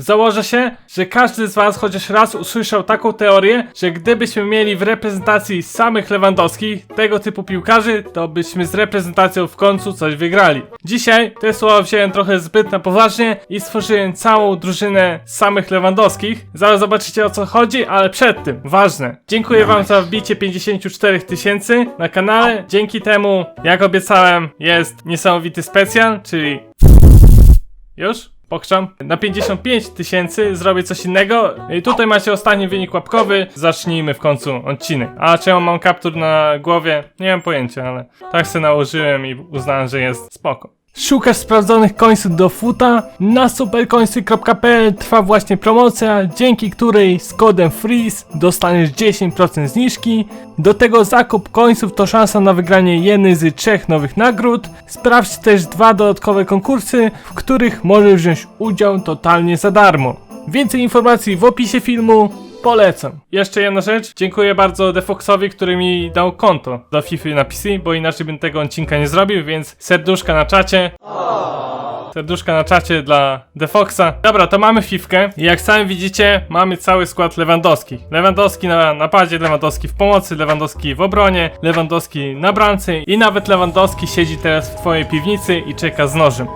Założę się, że każdy z was chociaż raz usłyszał taką teorię, że gdybyśmy mieli w reprezentacji samych Lewandowskich, tego typu piłkarzy, to byśmy z reprezentacją w końcu coś wygrali. Dzisiaj te słowa wziąłem trochę zbyt na poważnie i stworzyłem całą drużynę samych Lewandowskich. Zaraz zobaczycie o co chodzi, ale przed tym, ważne. Dziękuję wam za wbicie 54 tysięcy na kanale. Dzięki temu, jak obiecałem, jest niesamowity specjal, czyli już? Pokrzam. Na 55 tysięcy zrobię coś innego. I tutaj macie ostatni wynik łapkowy. Zacznijmy w końcu odcinek. A czemu mam kaptur na głowie? Nie mam pojęcia, ale tak se nałożyłem i uznałem, że jest spoko. Szukasz sprawdzonych końców do futa? Na superkońcy.pl trwa właśnie promocja, dzięki której z kodem FREEZE dostaniesz 10% zniżki. Do tego zakup końców to szansa na wygranie jednej z trzech nowych nagród. Sprawdź też dwa dodatkowe konkursy, w których możesz wziąć udział totalnie za darmo. Więcej informacji w opisie filmu. Polecam. Jeszcze jedna rzecz. Dziękuję bardzo Defoxowi, który mi dał konto do FIFA na PC, bo inaczej bym tego odcinka nie zrobił, więc serduszka na czacie. Serduszka na czacie dla Defoxa. Dobra, to mamy fifkę i jak sami widzicie, mamy cały skład Lewandowski. Lewandowski na napadzie, Lewandowski w pomocy, Lewandowski w obronie, Lewandowski na bramce i nawet Lewandowski siedzi teraz w twojej piwnicy i czeka z nożem.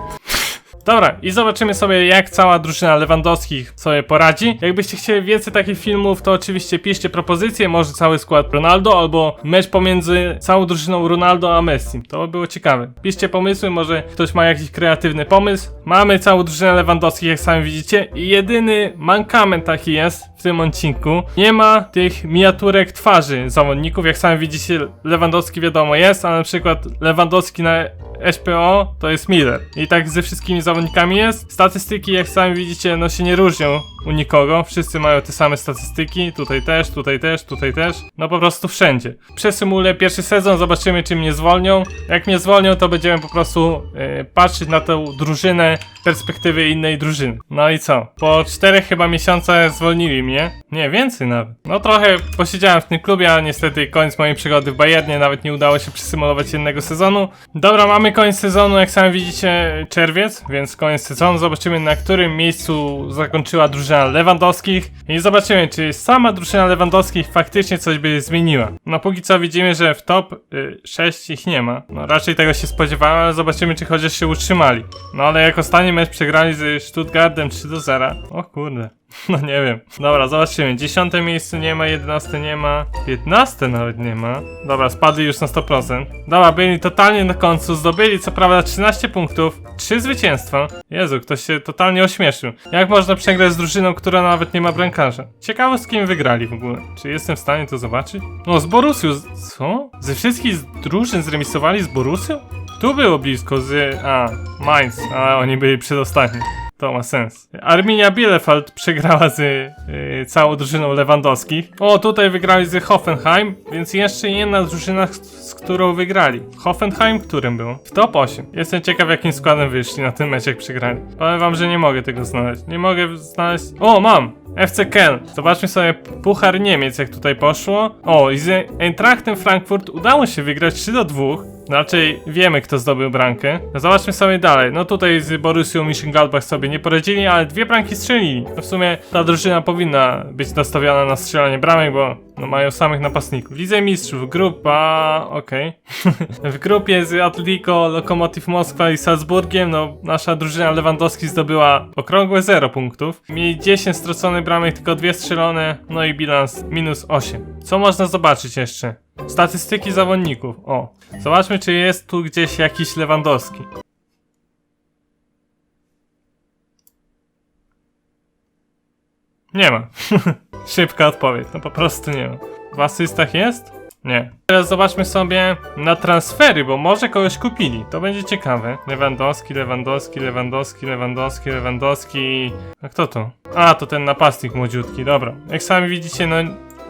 Dobra, i zobaczymy sobie jak cała drużyna Lewandowskich sobie poradzi. Jakbyście chcieli więcej takich filmów, to oczywiście piszcie propozycje, może cały skład Ronaldo, albo mecz pomiędzy całą drużyną Ronaldo a Messi. To by było ciekawe. Piszcie pomysły, może ktoś ma jakiś kreatywny pomysł. Mamy całą drużynę Lewandowskich, jak sami widzicie, i jedyny mankament taki jest w tym odcinku. Nie ma tych miniaturek twarzy zawodników, jak sami widzicie, Lewandowski wiadomo jest, a na przykład Lewandowski na SPO to jest Miller. I tak ze wszystkimi zawodnikami jest. Statystyki, jak sami widzicie, no się nie różnią u nikogo. Wszyscy mają te same statystyki. Tutaj też, tutaj też, tutaj też. No po prostu wszędzie. Przesymuluję pierwszy sezon, zobaczymy czy mnie zwolnią. Jak mnie zwolnią, to będziemy po prostu yy, patrzeć na tę drużynę perspektywy innej drużyny. No i co? Po czterech chyba miesiącach zwolnili mnie. Nie, więcej nawet. No trochę posiedziałem w tym klubie, ale niestety koniec mojej przygody w Bayernie. Nawet nie udało się przesymulować jednego sezonu. Dobra, mamy koniec sezonu, jak sami widzicie, czerwiec, więc koniec sezonu. Zobaczymy na którym miejscu zakończyła drużyna Lewandowskich i zobaczymy, czy sama drużyna Lewandowskich faktycznie coś by zmieniła. No póki co widzimy, że w top y, 6 ich nie ma. No raczej tego się spodziewałem, ale zobaczymy, czy chociaż się utrzymali. No ale jak ostatni mecz przegrali z Stuttgartem 3 do 0. O kurde. No nie wiem. Dobra, zobaczymy. Dziesiąte miejsce nie ma, jedenaste nie ma, piętnaste nawet nie ma. Dobra, spadli już na 100%. Dobra, byli totalnie na końcu, zdobyli co prawda 13 punktów, 3 zwycięstwa. Jezu, ktoś się totalnie ośmieszył. Jak można przegrać z drużyną, która nawet nie ma bramkarza? Ciekawe z kim wygrali w ogóle. Czy jestem w stanie to zobaczyć? No, z Borussią. z- Co? Ze wszystkich drużyn zremisowali z Borussią? Tu było blisko z... A, Mainz, a oni byli przedostatni. To ma sens. Arminia Bielefeld przegrała z y, całą drużyną Lewandowskich. O, tutaj wygrali z Hoffenheim, więc jeszcze jedna drużyna, z, którą wygrali. Hoffenheim, którym był? W top 8. Jestem ciekaw, jakim składem wyszli na tym mecz, jak przegrali. Powiem wam, że nie mogę tego znaleźć. Nie mogę znaleźć... O, mam! FC Köln. Zobaczmy sobie Puchar Niemiec, jak tutaj poszło. O, i z Eintrachtem Frankfurt udało się wygrać 3 do 2. Raczej wiemy, kto zdobył bramkę. No zobaczmy sobie dalej. No tutaj z Borussią Mönchengladbach sobie nie poradzili, ale dwie bramki strzelili. No w sumie ta drużyna powinna być nastawiona na strzelanie bramek, bo no mają samych napastników. W Lidze Mistrzów, grupa... okej. w grupie z Atletico, Lokomotiv Moskwa i Salzburgiem, no nasza drużyna Lewandowski zdobyła okrągłe 0 punktów. Mieli 10 straconych bramek, tylko dwie strzelone, no i bilans minus 8. Co można zobaczyć jeszcze? Statystyki zawodników. O, zobaczmy, czy jest tu gdzieś jakiś Lewandowski. Nie ma. Szybka odpowiedź. No po prostu nie ma. W asystach jest? Nie. Teraz zobaczmy sobie na transfery, bo może kogoś kupili. To będzie ciekawe. Lewandowski, Lewandowski, Lewandowski, Lewandowski, Lewandowski. A kto to? A, to ten napastnik młodziutki. Dobra. Jak sami widzicie, no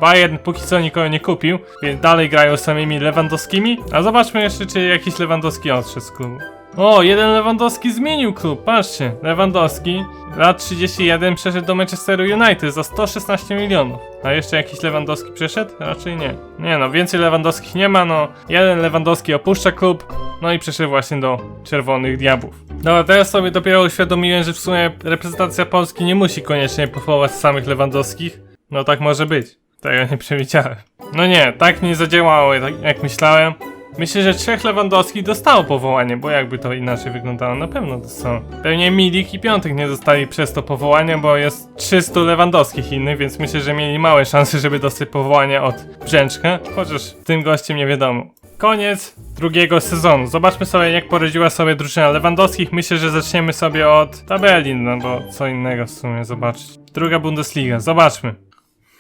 Bayern póki co nikogo nie kupił, więc dalej grają samymi Lewandowskimi. A zobaczmy jeszcze, czy jakiś Lewandowski odszedł z klubu. O, jeden Lewandowski zmienił klub, patrzcie. Lewandowski, lat 31, przeszedł do Manchesteru United za 116 milionów. A jeszcze jakiś Lewandowski przeszedł? Raczej nie. Nie no, więcej Lewandowskich nie ma, no. Jeden Lewandowski opuszcza klub, no i przeszedł właśnie do Czerwonych Diabłów. No, a teraz sobie dopiero uświadomiłem, że w sumie reprezentacja Polski nie musi koniecznie powołać samych Lewandowskich. No tak może być. Tego nie przewidziałem. No nie, tak nie zadziałało jak myślałem. Myślę, że trzech Lewandowskich dostało powołanie, bo jakby to inaczej wyglądało, na pewno dostało. Pewnie Milik i Piątek nie dostali przez to powołanie, bo jest 300 Lewandowskich innych, więc myślę, że mieli małe szanse, żeby dostać powołanie od Brzęczka, chociaż tym gościem nie wiadomo. Koniec drugiego sezonu. Zobaczmy sobie, jak poradziła sobie drużyna Lewandowskich. Myślę, że zaczniemy sobie od tabeli, no bo co innego w sumie zobaczyć. Druga Bundesliga, zobaczmy.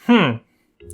Hmm,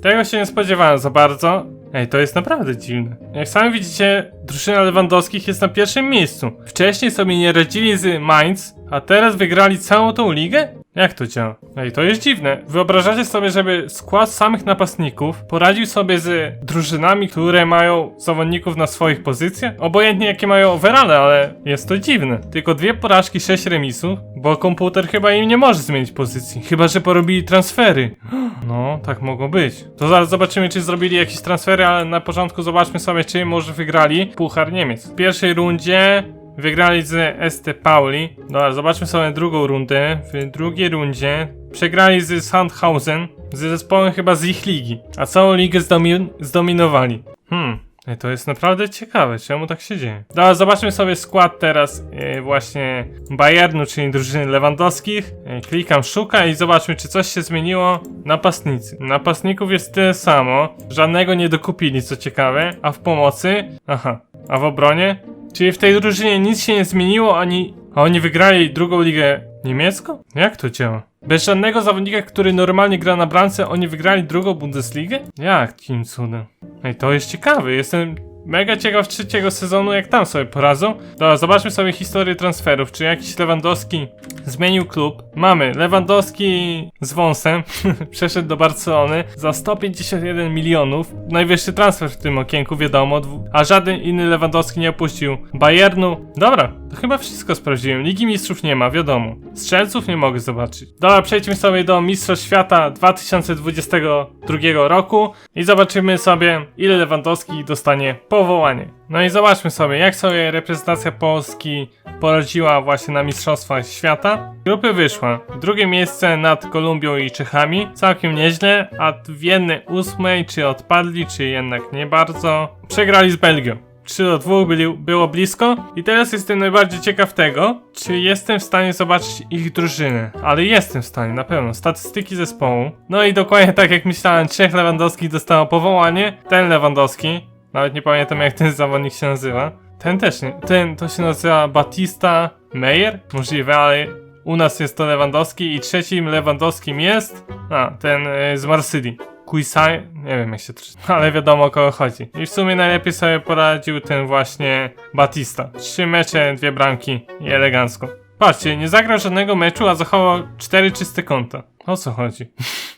tego się nie spodziewałem za bardzo. Ej, to jest naprawdę dziwne. Jak sami widzicie, drużyna Lewandowskich jest na pierwszym miejscu. Wcześniej sobie nie radzili z Mainz, a teraz wygrali całą tą ligę? Jak to działa? Ej, to jest dziwne. Wyobrażacie sobie, żeby skład samych napastników poradził sobie z drużynami, które mają zawodników na swoich pozycjach? Obojętnie jakie mają overale, ale jest to dziwne. Tylko dwie porażki, sześć remisów, bo komputer chyba im nie może zmienić pozycji. Chyba, że porobili transfery. No, tak mogło być. To zaraz zobaczymy, czy zrobili jakieś transfery, ale na początku zobaczmy sobie, czy może wygrali Puchar Niemiec. W pierwszej rundzie Wygrali z ST Pauli. Dobra, zobaczmy sobie drugą rundę. W drugiej rundzie przegrali z Sandhausen, z zespołem chyba z ich ligi, a całą ligę zdomi zdominowali. Hmm. To jest naprawdę ciekawe, czemu tak się dzieje. Dobra, zobaczmy sobie skład teraz e, właśnie Bayernu, czyli drużyny Lewandowskich. E, klikam szuka i zobaczmy, czy coś się zmieniło. Napastnicy. Napastników jest tyle samo. Żadnego nie dokupili, co ciekawe. A w pomocy? Aha. A w obronie? Czyli w tej drużynie nic się nie zmieniło, ani... A oni wygrali drugą ligę niemiecką? Jak to działa? Bez żadnego zawodnika, który normalnie gra na bramce, oni wygrali drugą Bundesligę? Jakim cudem? Ej, to jest ciekawe, jestem mega ciekaw trzeciego sezonu, jak tam sobie poradzą. Dobra, zobaczmy sobie historię transferów, czy jakiś Lewandowski zmienił klub. Mamy Lewandowski z wąsem, przeszedł do Barcelony za 151 milionów. Najwyższy transfer w tym okienku, wiadomo, a żaden inny Lewandowski nie opuścił Bayernu. Dobra, to chyba wszystko sprawdziłem. Ligi Mistrzów nie ma, wiadomo. Strzelców nie mogę zobaczyć. Dobra, przejdźmy sobie do Mistrzostw Świata 2022 roku i zobaczymy sobie, ile Lewandowski dostanie powołanie. No i zobaczmy sobie, jak sobie reprezentacja Polski poradziła właśnie na Mistrzostwach Świata. Grupy wyszła. Drugie miejsce nad Kolumbią i Czechami. Całkiem nieźle, a w jednej ósmej czy odpadli, czy jednak nie bardzo. Przegrali z Belgią. 3 do 2 byli, było blisko i teraz jestem najbardziej ciekaw tego, czy jestem w stanie zobaczyć ich drużynę. Ale jestem w stanie, na pewno. Statystyki zespołu. No i dokładnie tak jak myślałem, trzech Lewandowskich dostało powołanie. Ten Lewandowski, nawet nie pamiętam jak ten zawodnik się nazywa. Ten też nie. Ten to się nazywa Batista Meyer? Możliwe, ale u nas jest to Lewandowski i trzecim Lewandowskim jest. A, ten y, z Marsylii. Kuisai, nie wiem jak się to ale wiadomo o kogo chodzi. I w sumie najlepiej sobie poradził ten właśnie Batista. Trzy mecze, dwie bramki i elegancko. Patrzcie, nie zagrał żadnego meczu, a zachował cztery czyste konta. O co chodzi?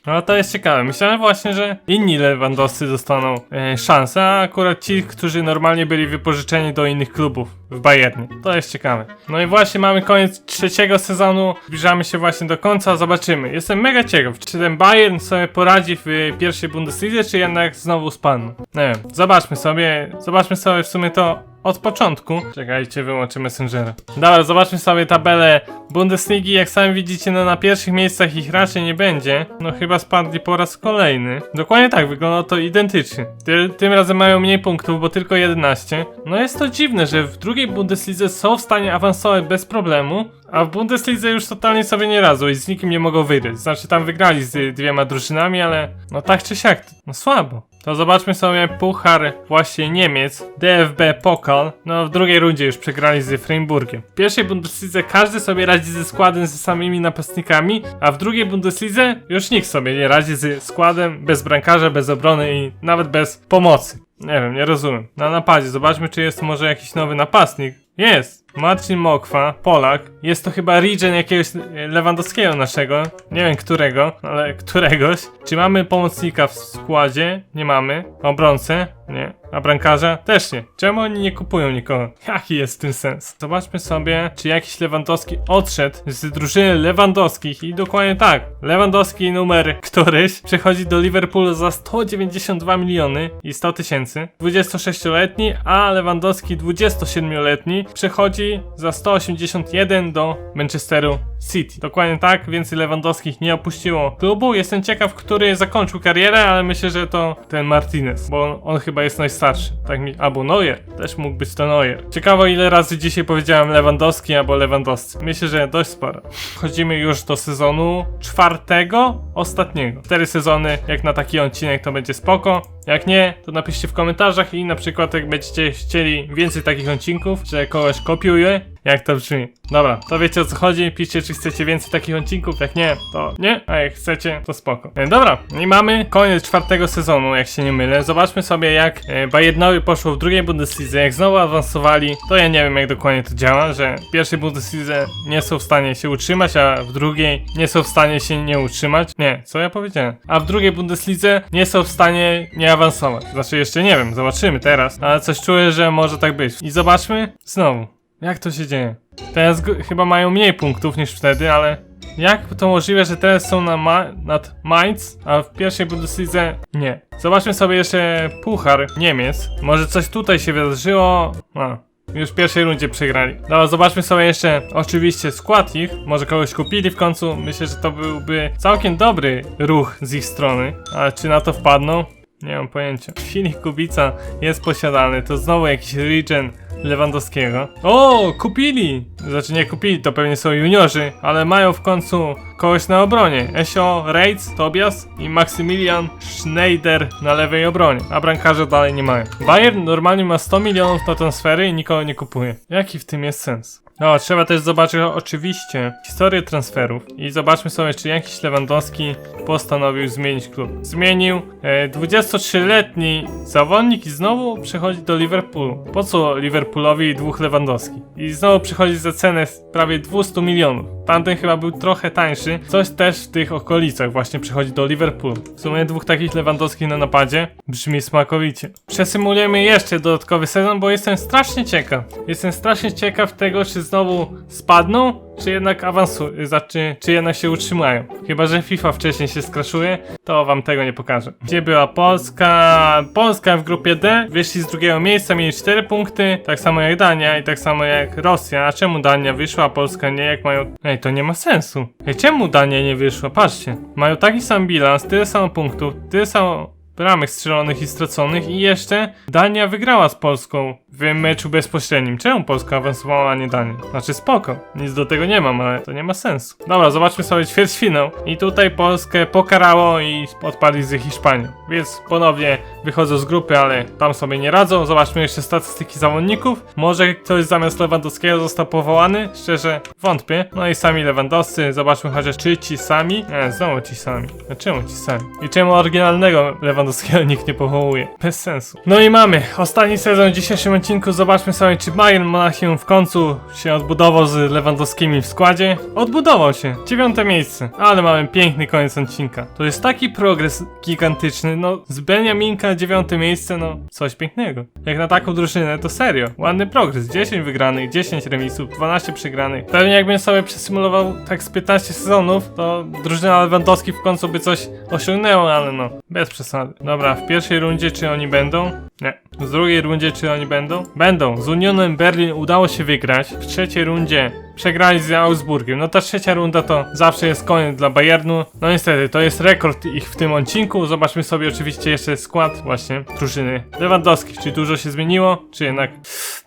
No to jest ciekawe. Myślałem właśnie, że inni Lewandowscy dostaną e, szansę, a akurat ci, którzy normalnie byli wypożyczeni do innych klubów w Bayernie. To jest ciekawe. No i właśnie mamy koniec trzeciego sezonu. Zbliżamy się właśnie do końca. Zobaczymy. Jestem mega ciekaw, czy ten Bayern sobie poradzi w pierwszej Bundeslidze, czy jednak znowu spadną. Nie wiem. Zobaczmy sobie. Zobaczmy sobie w sumie to od początku. Czekajcie, wyłączę Messengera. Dobra, zobaczmy sobie tabelę Bundesligi. Jak sami widzicie, no na pierwszych miejscach ich raczej nie będzie. No chyba spadli po raz kolejny. Dokładnie tak, wygląda to identycznie. Ty, tym razem mają mniej punktów, bo tylko 11. No jest to dziwne, że w drugiej Bundeslidze są w stanie awansować bez problemu, a w Bundeslidze już totalnie sobie nie radzą i z nikim nie mogą wygrać. Znaczy tam wygrali z dwiema drużynami, ale no tak czy siak, no słabo. To zobaczmy sobie Puchar właśnie Niemiec, DFB Pokal. No w drugiej rundzie już przegrali z Freiburgiem. W pierwszej Bundeslidze każdy sobie radzi ze składem ze samymi napastnikami, a w drugiej Bundeslidze już nikt sobie nie radzi ze składem bez brankarza, bez obrony i nawet bez pomocy. Nie wiem, nie rozumiem. Na napadzie zobaczmy czy jest może jakiś nowy napastnik. Jest! Marcin Mokwa, Polak. Jest to chyba regen jakiegoś e, Lewandowskiego naszego. Nie wiem którego, ale któregoś. Czy mamy pomocnika w składzie? Nie mamy. Obrońcę? Nie. A brankarza? Też nie. Czemu oni nie kupują nikogo? Jaki jest tym sens? Zobaczmy sobie, czy jakiś Lewandowski odszedł z drużyny Lewandowskich i dokładnie tak. Lewandowski numer któryś przechodzi do Liverpoolu za 192 miliony i 100 tysięcy. 26-letni, a Lewandowski 27-letni przechodzi za 181 do Manchesteru City. Dokładnie tak, więcej Lewandowskich nie opuściło klubu. Jestem ciekaw, który zakończył karierę, ale myślę, że to ten Martinez, bo on, on chyba jest najstarszy. Tak mi, albo Neuer, też mógł być to Neuer. Ciekawe ile razy dzisiaj powiedziałem Lewandowski albo Lewandowski. Myślę, że dość sporo. Wchodzimy już do sezonu czwartego, ostatniego. Cztery sezony, jak na taki odcinek to będzie spoko. Jak nie, to napiszcie w komentarzach i na przykład jak będziecie chcieli więcej takich odcinków, że kogoś kopiuję, jak to brzmi. Dobra, to wiecie o co chodzi, piszcie czy chcecie więcej takich odcinków, jak nie, to nie, a jak chcecie, to spoko. E, dobra, i mamy koniec czwartego sezonu, jak się nie mylę. Zobaczmy sobie jak e, Bayernowi poszło w drugiej Bundeslidze, jak znowu awansowali, to ja nie wiem jak dokładnie to działa, że w pierwszej Bundeslidze nie są w stanie się utrzymać, a w drugiej nie są w stanie się nie utrzymać. Nie, co ja powiedziałem? A w drugiej Bundeslidze nie są w stanie nie awansować. Znaczy jeszcze nie wiem, zobaczymy teraz, ale coś czuję, że może tak być. I zobaczmy znowu. Jak to się dzieje? Teraz chyba mają mniej punktów niż wtedy, ale jak to możliwe, że teraz są na ma nad Mainz, a w pierwszej Bundeslidze nie? Zobaczmy sobie jeszcze Puchar Niemiec. Może coś tutaj się wydarzyło. A, już w pierwszej rundzie przegrali. Dobra, zobaczmy sobie jeszcze oczywiście skład ich. Może kogoś kupili w końcu. Myślę, że to byłby całkiem dobry ruch z ich strony. Ale czy na to wpadną? Nie mam pojęcia. Filip Kubica jest posiadany. To znowu jakiś regen Lewandowskiego. O, kupili! Znaczy nie kupili, to pewnie są juniorzy, ale mają w końcu kogoś na obronie. Esio, Reitz, Tobias i Maksymilian Schneider na lewej obronie, a brankarze dalej nie mają. Bayern normalnie ma 100 milionów na transfery i nikogo nie kupuje. Jaki w tym jest sens? O, trzeba też zobaczyć oczywiście historię transferów i zobaczmy sobie, czy jakiś Lewandowski postanowił zmienić klub. Zmienił e, 23-letni zawodnik i znowu przechodzi do Liverpoolu. Po co Liverpoolowi dwóch Lewandowski? I znowu przychodzi za cenę prawie 200 milionów. Tamten chyba był trochę tańszy. Coś też w tych okolicach właśnie przychodzi do Liverpoolu. W sumie dwóch takich Lewandowskich na napadzie brzmi smakowicie. Przesymulujemy jeszcze dodatkowy sezon, bo jestem strasznie ciekaw. Jestem strasznie ciekaw tego, czy znowu spadną, czy jednak awansują, znaczy, czy jednak się utrzymają. Chyba, że FIFA wcześniej się skraszuje, to wam tego nie pokażę. Gdzie była Polska? Polska w grupie D, wyszli z drugiego miejsca, mieli 4 punkty, tak samo jak Dania i tak samo jak Rosja. A czemu Dania wyszła, a Polska nie, jak mają... Ej, to nie ma sensu. Ej, czemu Dania nie wyszła? Patrzcie. Mają taki sam bilans, tyle samo punktów, tyle samo bramek strzelonych i straconych i jeszcze Dania wygrała z Polską w meczu bezpośrednim. Czemu Polska awansowała, a nie Dania? Znaczy spoko, nic do tego nie mam, ale to nie ma sensu. Dobra, zobaczmy sobie ćwierćfinał i tutaj Polskę pokarało i odpadli z Hiszpanią. Więc ponownie wychodzą z grupy, ale tam sobie nie radzą. Zobaczmy jeszcze statystyki zawodników. Może ktoś zamiast Lewandowskiego został powołany? Szczerze wątpię. No i sami Lewandowscy, zobaczmy chociaż czy ci sami? Nie, znowu ci sami. A czemu ci sami? I czemu oryginalnego Lewandowskiego nikt nie powołuje? Bez sensu. No i mamy ostatni sezon dzisiejszym odcinku. Zobaczmy sobie, czy Bayern Monachium w końcu się odbudował z Lewandowskimi w składzie. Odbudował się. Dziewiąte miejsce. Ale mamy piękny koniec odcinka. To jest taki progres gigantyczny. No, z Benjaminka dziewiąte miejsce, no, coś pięknego. Jak na taką drużynę, to serio. Ładny progres. 10 wygranych, 10 remisów, 12 przegranych. Pewnie jakbym sobie przesymulował tak z 15 sezonów, to drużyna Lewandowski w końcu by coś osiągnęła, ale no, bez przesady. Dobra, w pierwszej rundzie czy oni będą? Nie. W drugiej rundzie czy oni będą? Będą. Z Unionem Berlin udało się wygrać. W trzeciej rundzie przegrali z Augsburgiem. No ta trzecia runda to zawsze jest koniec dla Bayernu. No niestety, to jest rekord ich w tym odcinku. Zobaczmy sobie oczywiście jeszcze skład właśnie drużyny Lewandowskich. Czy dużo się zmieniło, czy jednak...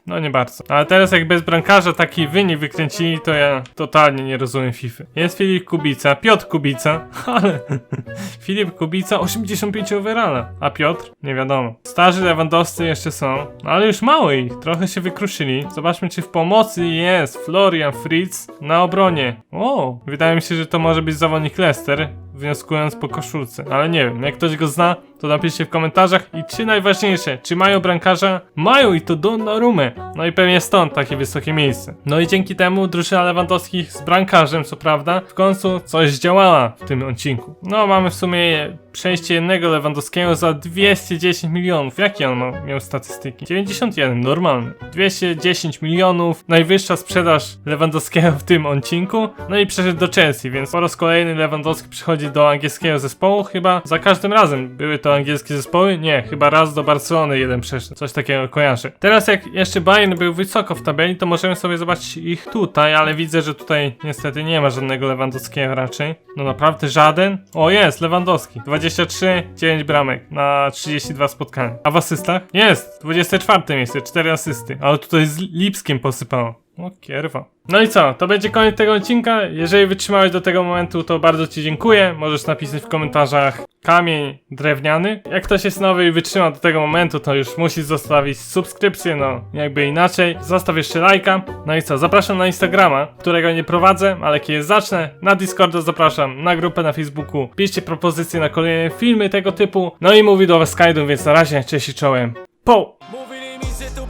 No nie bardzo. Ale teraz jak bez brankarza taki wynik wykręcili, to ja totalnie nie rozumiem FIFA. Jest Filip Kubica, Piotr Kubica, ale Filip Kubica 85 overalla, a Piotr? Nie wiadomo. Starzy Lewandowscy jeszcze są, ale już mało ich, trochę się wykruszyli. Zobaczmy czy w pomocy jest Florian Fritz na obronie. O, wydaje mi się, że to może być zawodnik Leicester, wnioskując po koszulce. Ale nie wiem, jak ktoś go zna, To napiszcie w komentarzach. I czy najważniejsze, czy mają brankarza? Mają i to Donnarumę. No i pewnie stąd takie wysokie miejsce. No i dzięki temu drużyna Lewandowskich z brankarzem, co prawda, w końcu coś działała w tym odcinku. No mamy w sumie przejście jednego Lewandowskiego za 210 milionów. Jakie on ma- miał statystyki? 91, normalny. 210 milionów, najwyższa sprzedaż Lewandowskiego w tym odcinku. No i przeszedł do Chelsea, więc po raz kolejny Lewandowski przychodzi do angielskiego zespołu. Chyba za każdym razem były to angielskie zespoły. Nie, chyba raz do Barcelony jeden przeszedł. Coś takiego kojarzę. Teraz jak jeszcze Bayern był wysoko w tabeli, to możemy sobie zobaczyć ich tutaj, ale widzę, że tutaj niestety nie ma żadnego Lewandowskiego raczej. No naprawdę żaden? O jest, Lewandowski. 23, 9 bramek na 32 spotkania. A w asystach? Jest, 24 miejsce, 4 asysty. Ale tutaj z Lipskiem posypało. O kierwa. No i co? To będzie koniec tego odcinka. Jeżeli wytrzymałeś do tego momentu, to bardzo Ci dziękuję. Możesz napisać w komentarzach kamień drewniany. Jak ktoś jest nowy i wytrzymał do tego momentu, to już musisz zostawić subskrypcję, no jakby inaczej. Zostaw jeszcze lajka. No i co? Zapraszam na Instagrama, którego nie prowadzę, ale kiedy zacznę. Na Discorda zapraszam, na grupę na Facebooku. Piszcie propozycje na kolejne filmy tego typu. No i mówi do Was Kajdun, więc na razie, cześć i czołem. Po! Mówili mi, że to